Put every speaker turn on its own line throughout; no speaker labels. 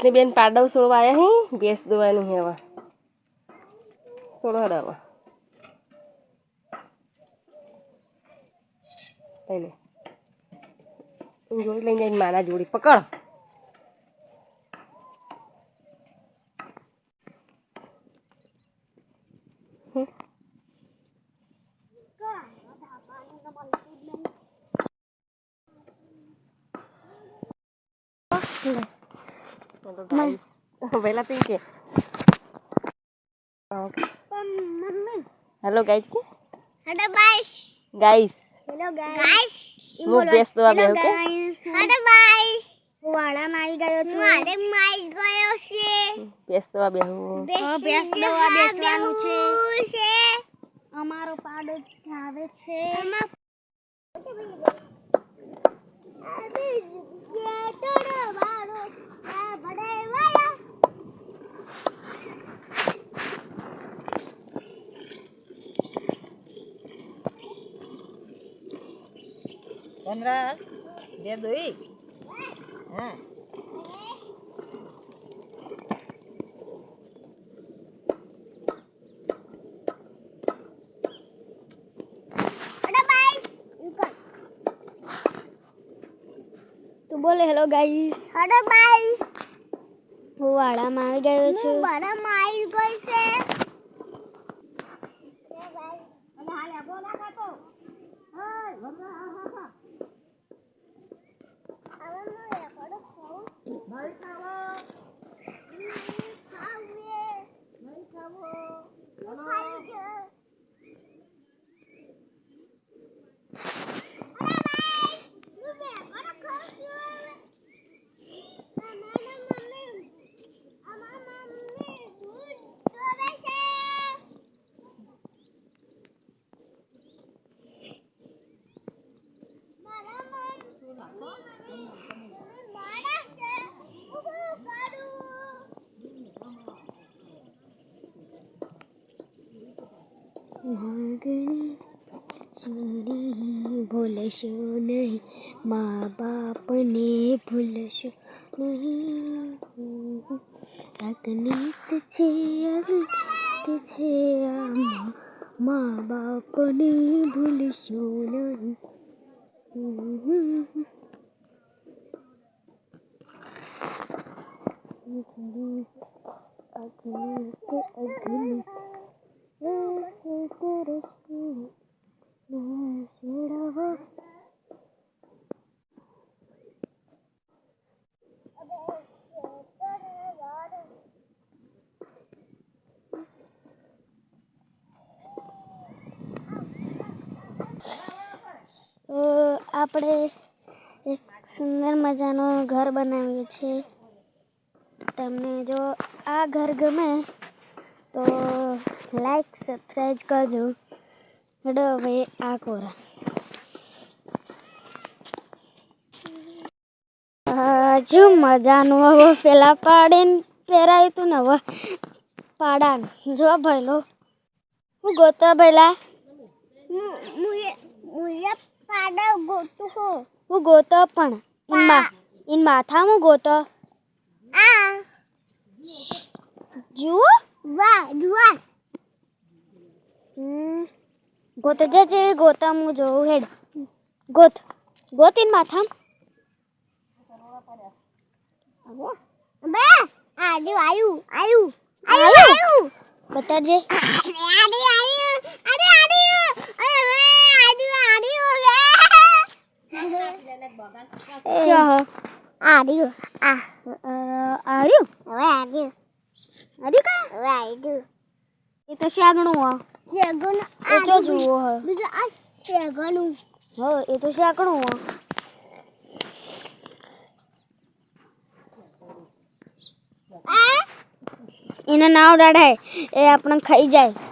ને બેન પાડવ સોળવા આવ્યા હી? ભેંસ દોવાની હવે. સોળો હડો હવે લઈ લે જોડી લઈને જાય મારા જોડી. પકડ. હમ. પહેલા તું કે હેલો ગાઈસ કે
hello guys
guys hello
guys
હું ભેંસ આ બેહું કે હેલો
ગાઈસ
હું વાળા મારી ગયો છું મારે
મારી ગયો છે
ભેંસ દોવા બેહું
ભેંસ દોવા બેસવાનું છે
અમારો પાડો આવે છે
પંદ્રહ
બે દોઈ હા
તું બોલે હેલો ગાઈસ
હેલો બાય
હું વાડામાં આવી ગયો છું હું
વાડામાં આવી ગઈ છે
ભૂલશો નહીં મા બાપને ભૂલશો નહીં અગણિત છે અગણિત છે આમાં મા બાપને ભૂલશો નહીં અગણિત અગણિત આપણે એક સુંદર મજાનું ઘર બનાવીએ છીએ. તમને જો આ ઘર ગમે તો લાઈક સબસ્ક્રાઈબ કરજો. હેડો હવે આ કોરા. હજુ મજાનું હવે પેલા પાડીને, પહેરાયું હતું ને હવે પાડાનું. જો ભઈલો. હું ગોતો ગોતું
હો
હું ગોતો પણ ઇન મા ઇન માથા હું ગોતો
આ
જુઓ
વાહ જુઓ
હમ ગોત જે જે ગોતા હું જોઉં હેડ ગોત ગોતીન માથામ
બે આડું આયુ આયુ
આયુ
આયુ
બતાજે
આડી આયુ આડી આ.
આડ્યું
હવે આડ્યું
આડ્યું કા?
હવે આડ્યું
એ તો શાગણું હો
શાગણું એ જો જુઓ
હો.
બીજું આ શાગણું.
હો એ તો શાગણું હો એના નાવ દાડા એ આપણે ખાઈ જાય.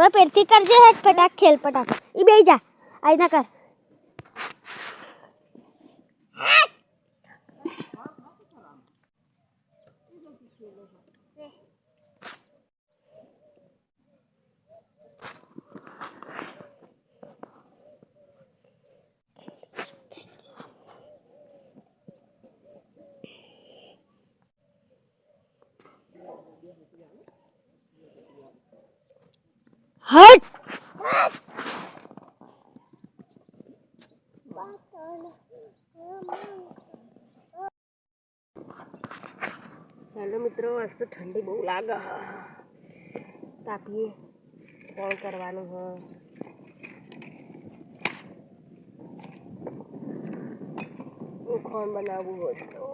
હવે પેરથી કરજે હેટ ફટાક ખેલ ફટાક એ બેહી જા. આઈ ના કર. હટ
હેલો મિત્રો આજ તો ઠંડી બહુ લાગે હ તાપીએ કોણ કરવાનું હ ખોન બનાવવું હોય તો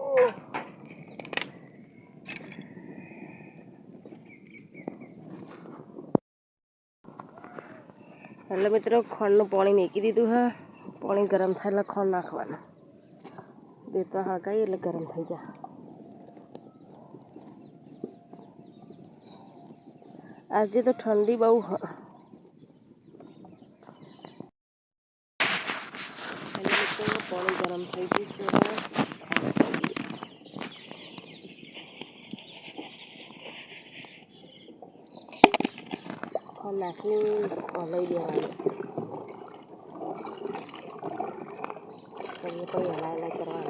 એટલે મિત્રો ખોળનું પાણી મેકી દીધું હે પાણી ગરમ થાય એટલે ખોળ નાખવાનું બે તો હળગાઈએ એટલે ગરમ થઈ જાય આજે તો ઠંડી બહુ હ એટલે મિત્રો પાણી ગરમ થઈ ગયું છે ตอนแรกนี่อ่อนเลยเดียวตรงนี้ก็อย่างไรแล้จะรอ